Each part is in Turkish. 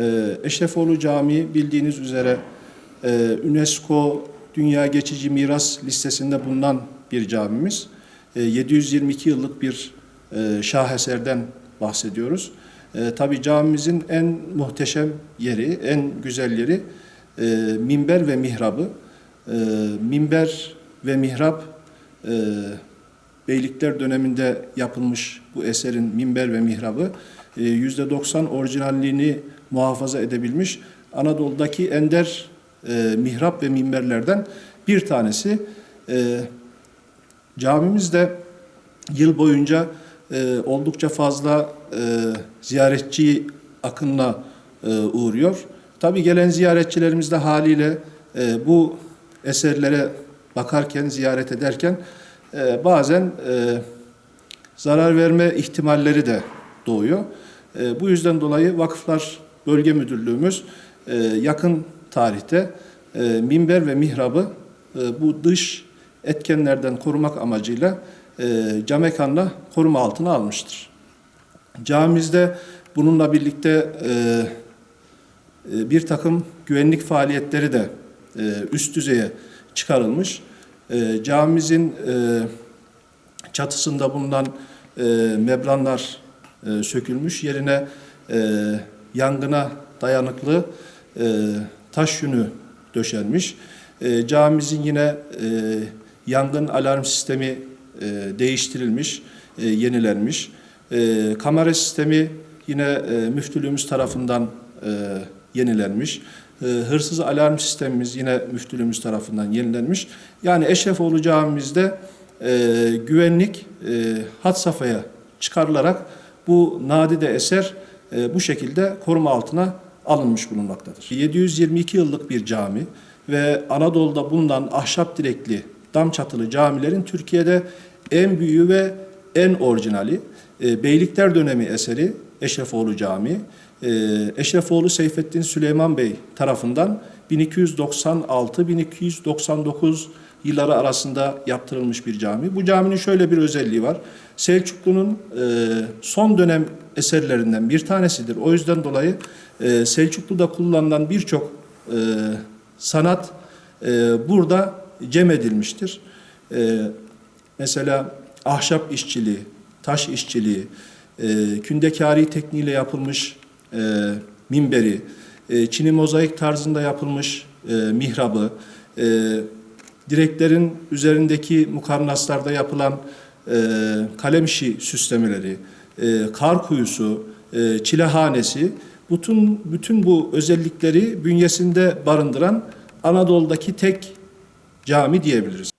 Ee, Eşrefoğlu Camii bildiğiniz üzere e, UNESCO Dünya Geçici Miras listesinde bulunan bir camimiz. E, 722 yıllık bir e, şaheserden bahsediyoruz. E, Tabii camimizin en muhteşem yeri, en güzel yeri e, minber ve mihrabı. E, minber ve mihrap e, Beylikler döneminde yapılmış bu eserin minber ve mihrabı e, %90 orijinalliğini muhafaza edebilmiş Anadolu'daki ender e, mihrap ve minberlerden bir tanesi. E, camimiz yıl boyunca e, oldukça fazla e, ziyaretçi akınına e, uğruyor. Tabi gelen ziyaretçilerimiz de haliyle e, bu eserlere bakarken, ziyaret ederken e, bazen e, zarar verme ihtimalleri de doğuyor. E, bu yüzden dolayı Vakıflar Bölge Müdürlüğümüz e, yakın tarihte e, minber ve mihrabı e, bu dış etkenlerden korumak amacıyla e, camekanla koruma altına almıştır. Camimizde bununla birlikte e, e, bir takım güvenlik faaliyetleri de e, üst düzeye çıkarılmış. E, camimizin e, çatısında bulunan e, membranlar e, sökülmüş. Yerine e, yangına dayanıklı e, taş yünü döşenmiş. E, camimizin yine e, yangın alarm sistemi e, değiştirilmiş, e, yenilenmiş. E, kamera sistemi yine e, müftülüğümüz tarafından e, yenilenmiş. E, hırsız alarm sistemimiz yine müftülüğümüz tarafından yenilenmiş. Yani Eşrefoğlu camimizde e, güvenlik e, had safhaya çıkarılarak bu nadide eser e, bu şekilde koruma altına alınmış bulunmaktadır. 722 yıllık bir cami ve Anadolu'da bulunan ahşap direkli dam çatılı camilerin Türkiye'de en büyüğü ve en orijinali. E, Beylikler dönemi eseri Eşrefoğlu Camii. E, Eşrefoğlu Seyfettin Süleyman Bey tarafından 1296-1299 yılları arasında yaptırılmış bir cami. Bu caminin şöyle bir özelliği var. Selçuklu'nun e, son dönem eserlerinden bir tanesidir. O yüzden dolayı e, Selçuklu'da kullanılan birçok e, sanat e, burada cem edilmiştir. E, mesela ahşap işçiliği, taş işçiliği, e, kündekari tekniğiyle yapılmış e, minberi, e, Çin'i mozaik tarzında yapılmış e, mihrabı, e, direklerin üzerindeki mukarnaslarda yapılan e, kalem işi süslemeleri, e, kar kuyusu, e, çilehanesi, bütün, bütün bu özellikleri bünyesinde barındıran Anadolu'daki tek cami diyebiliriz.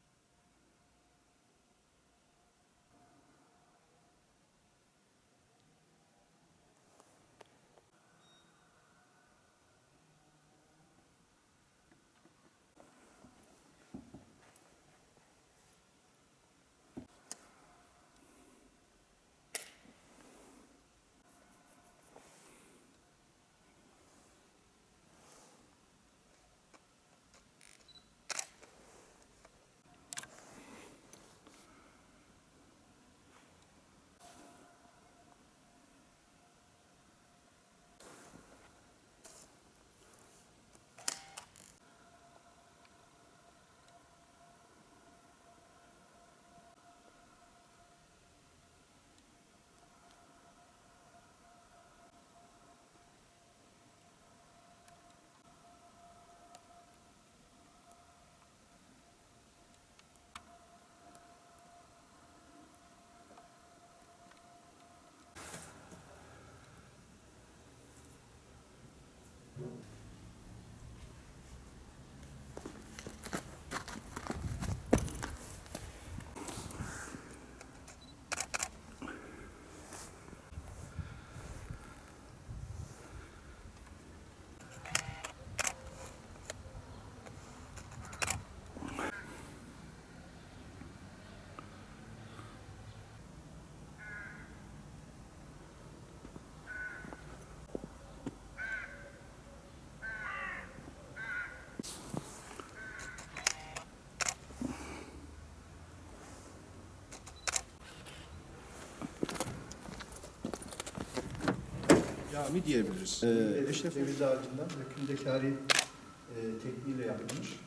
Cami diyebiliriz. Ee, Eşref ceviz ağacından ve kündekari e, tekniğiyle yapılmış.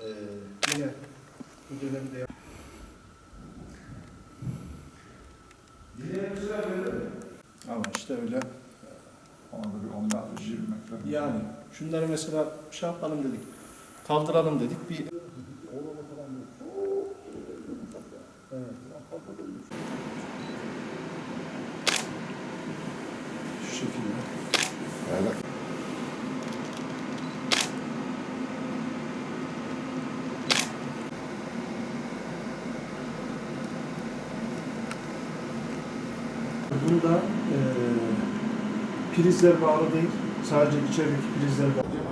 Ee, yine bu dönemde yap- ama işte öyle Ona da bir 10 20 metre. yani şunları mesela şey yapalım dedik kaldıralım dedik bir Evet. Şu şekilde. Evet. Bunda e, prizler bağlı değil. Sadece içerideki prizler bağlı.